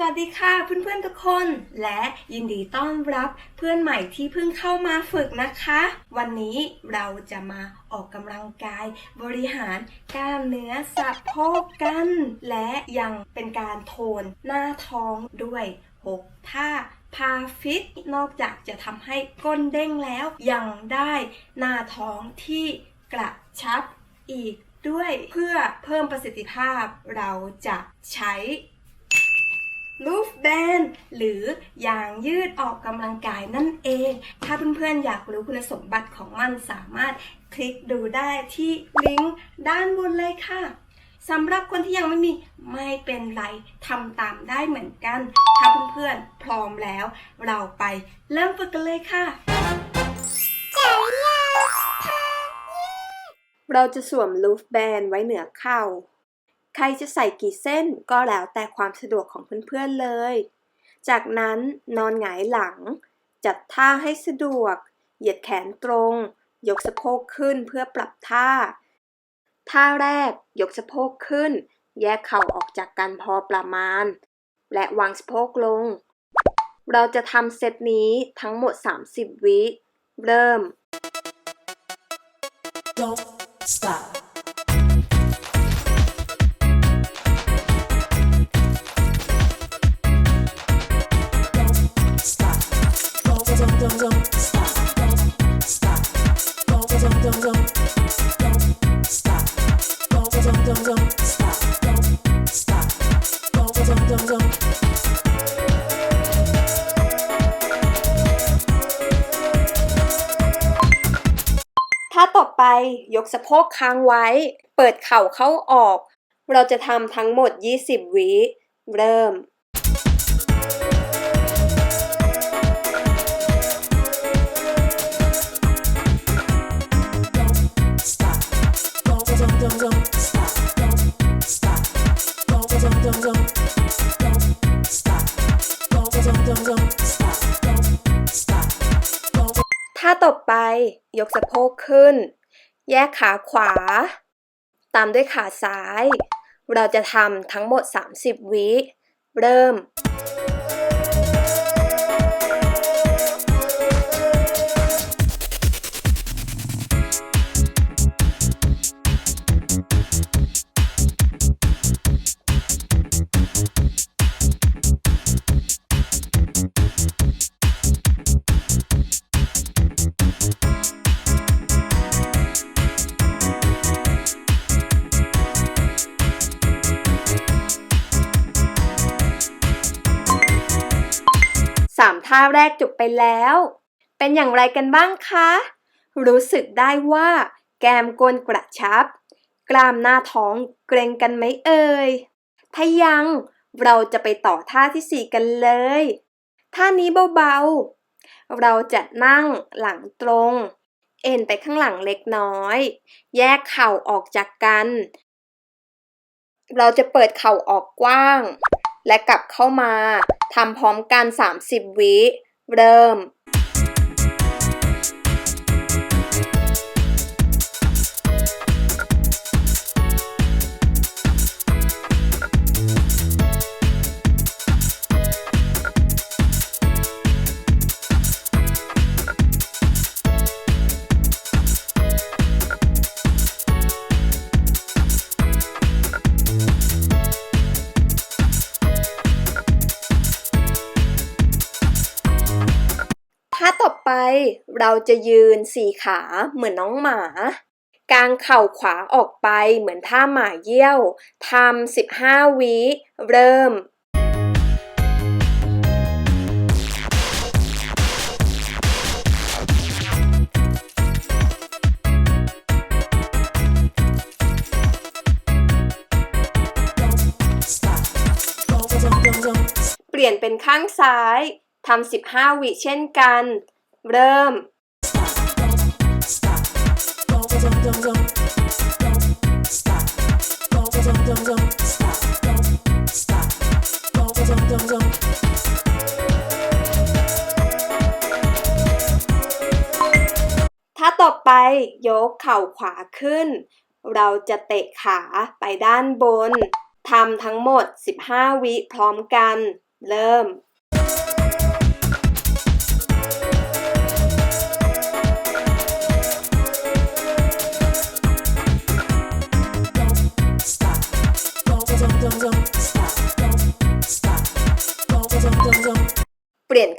สวัสดีค่ะเพื่อนๆทุกคน และยินดีต้อนรับเพื่อนใหม่ที่เพิ่งเข้ามาฝึกนะคะ วันนี้เราจะมาออกกำลังกายบริหารกล้ามเนื้อสะโพกกัน และยังเป็นการโทนหน้าท้องด้วย 6 ท่าพาฟิต นอกจากจะทำให้ก้นเด้งแล้ว ยังได้หน้าท้องที่กระชับอีกด้วยเพื่อเพิ่มประสิทธิภาพเราจะใช้ ลูฟแบนหรือยางยืดออกกำลังกายนั่นเอง ถ้าเพื่อนๆอยากรู้คุณสมบัติของมันสามารถคลิกดูได้ที่ลิงก์ด้านบนเลยค่ะสำหรับคนที่ยังไม่มีไม่เป็นไรทำตามได้เหมือนกัน ถ้าเพื่อนๆพร้อมแล้ว เราไปเริ่มฝึกกันเลยค่ะเราจะสวมลูฟแบนไว้เหนือเข่าใครจะใส่กี่เส้นก็แล้วแต่ความสะดวกของเพื่อนๆเลย จากนั้นนอนหงายหลัง จัดท่าให้สะดวก เหยียดแขนตรง ยกสะโพกขึ้นเพื่อปรับท่า ท่าแรกยกสะโพกขึ้น แยกเข่าออกจากกันพอประมาณ และวางสะโพกลง เราจะทำเซตนี้ทั้งหมด 30 วิ เริ่ม Don't stop. ไป ยกสะโพกค้างไว้ เปิดเข่าเข้าออก เราจะทำทั้งหมด 20 วิ เริ่มถ้าต่อไป ยกสะโพกขึ้น แยกขาขวา ตามด้วยขาซ้าย เราจะทำทั้งหมด 30 วิ เริ่ม สามท่าแรกจบไปแล้ว เป็นอย่างไรกันบ้างคะ รู้สึกได้ว่า แกมกลกระชับ กล้ามหน้าท้องเกรงกันไหมเอ่ย ถ้ายังเราจะไปต่อท่าที่สี่กันเลย ท่านี้เบาๆ เราจะนั่งหลังตรง เอ็นไปข้างหลังเล็กน้อย แยกเข่าออกจากกัน เราจะเปิดเข่าออกกว้าง และกลับเข้ามาทำพร้อมกัน 30 วิ เริ่ม เราจะยืนสี่ขาเหมือนน้องหมากางเข่าขวาออกไปเหมือนท่าหมาเยี่ยวทำ15 วิเริ่มเปลี่ยนเป็นข้างซ้ายทำ15 วิเช่นกัน เริ่ม ถ้าต่อไปยกเข่าขวาขึ้น เราจะเตะขาไปด้านบนทำทั้งหมด 15 วิพร้อมกัน เริ่ม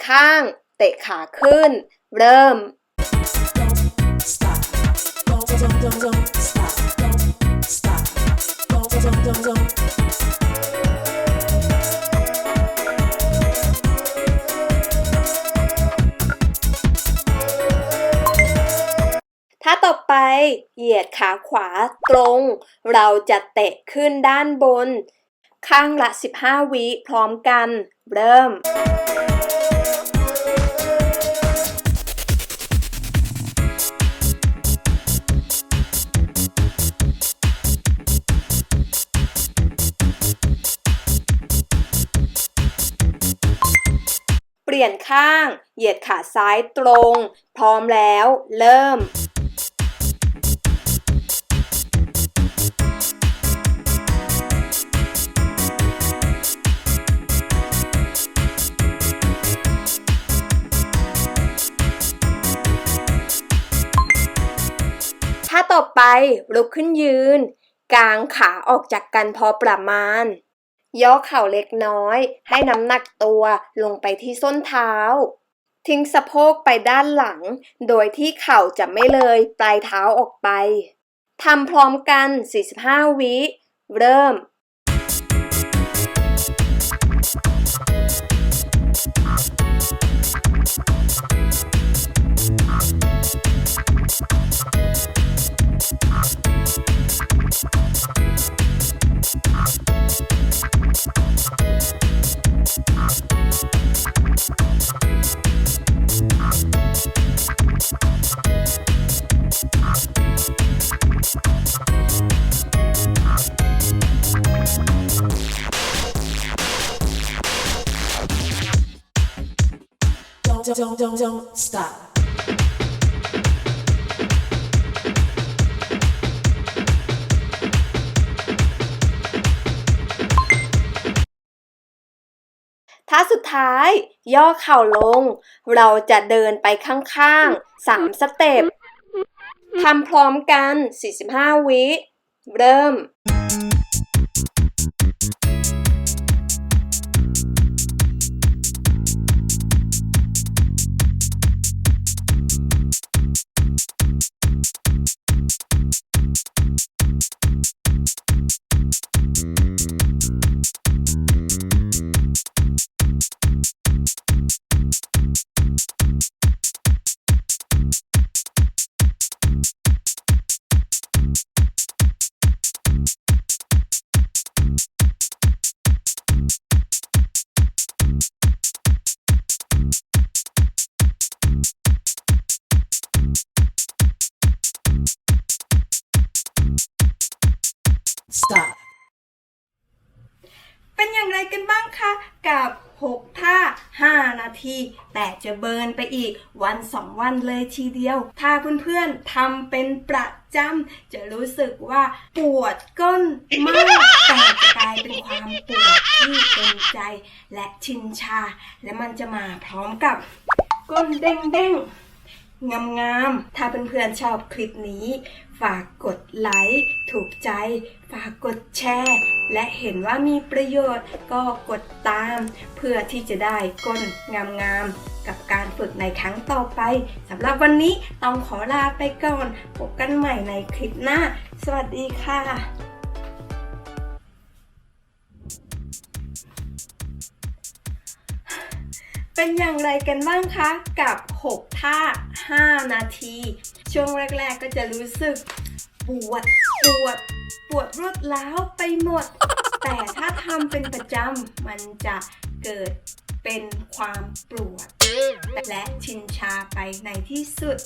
ข้าง เตะขาขึ้น เริ่ม ถ้าต่อไปเหยียดขาขวาตรง เราจะเตะขึ้นด้านบน ข้างละ 15 วิพร้อมกัน เริ่ม ลี่ยนข้าง เหยียดขาซ้ายตรง พร้อมแล้ว เริ่มถ้าต่อไปลุกขึ้นยืน กางขาออกจากกันพอประมาณ ย่อเข่าเล็กน้อย ให้น้ำหนักตัวลงไปที่ส้นเท้า ทิ้งสะโพกไปด้านหลัง โดยที่เข่าจะไม่เลยปลายเท้าออกไปทำพร้อมกัน 45 วิ เริ่ม Don't, don't, don't, don't stop. สุดท้าย ย่อเข่าลง เราจะเดินไปข้างๆ 3 สเต็ปทำพร้อมกัน 45 วิ เริ่ม Stop. เป็นอย่างไรกันบ้างคะกับ 6 ท่า 5 นาที แต่จะเบิร์นไปอีกวัน 2 วันเลยทีเดียว ถ้าเพื่อนๆทำเป็นประจำจะรู้สึกว่าปวดก้นมากแต่กลายเป็นความปวดที่เป็นใจและชินชา และมันจะมาพร้อมกับก้นเด้งๆ งามๆ ถ้าเพื่อนๆชอบคลิปนี้ ฝากกดไลค์ ถูกใจ ฝากกดแชร์ และเห็นว่ามีประโยชน์ก็กดตาม เพื่อที่จะได้ก้นงามๆ กับการฝึกในครั้งต่อไปสำหรับวันนี้ต้องขอลาไปก่อน พบกันใหม่ในคลิปหน้า สวัสดีค่ะเป็นอย่างไรกันบ้างคะ กับ 6 ท่า 5 นาที ช่วงแรก ๆ ก็จะรู้สึกปวดปวด ปวดรวดร้าวไปหมด แต่ถ้าทำเป็นประจำมันจะเกิดเป็นความปวด และชินชาไปในที่สุด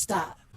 Stop.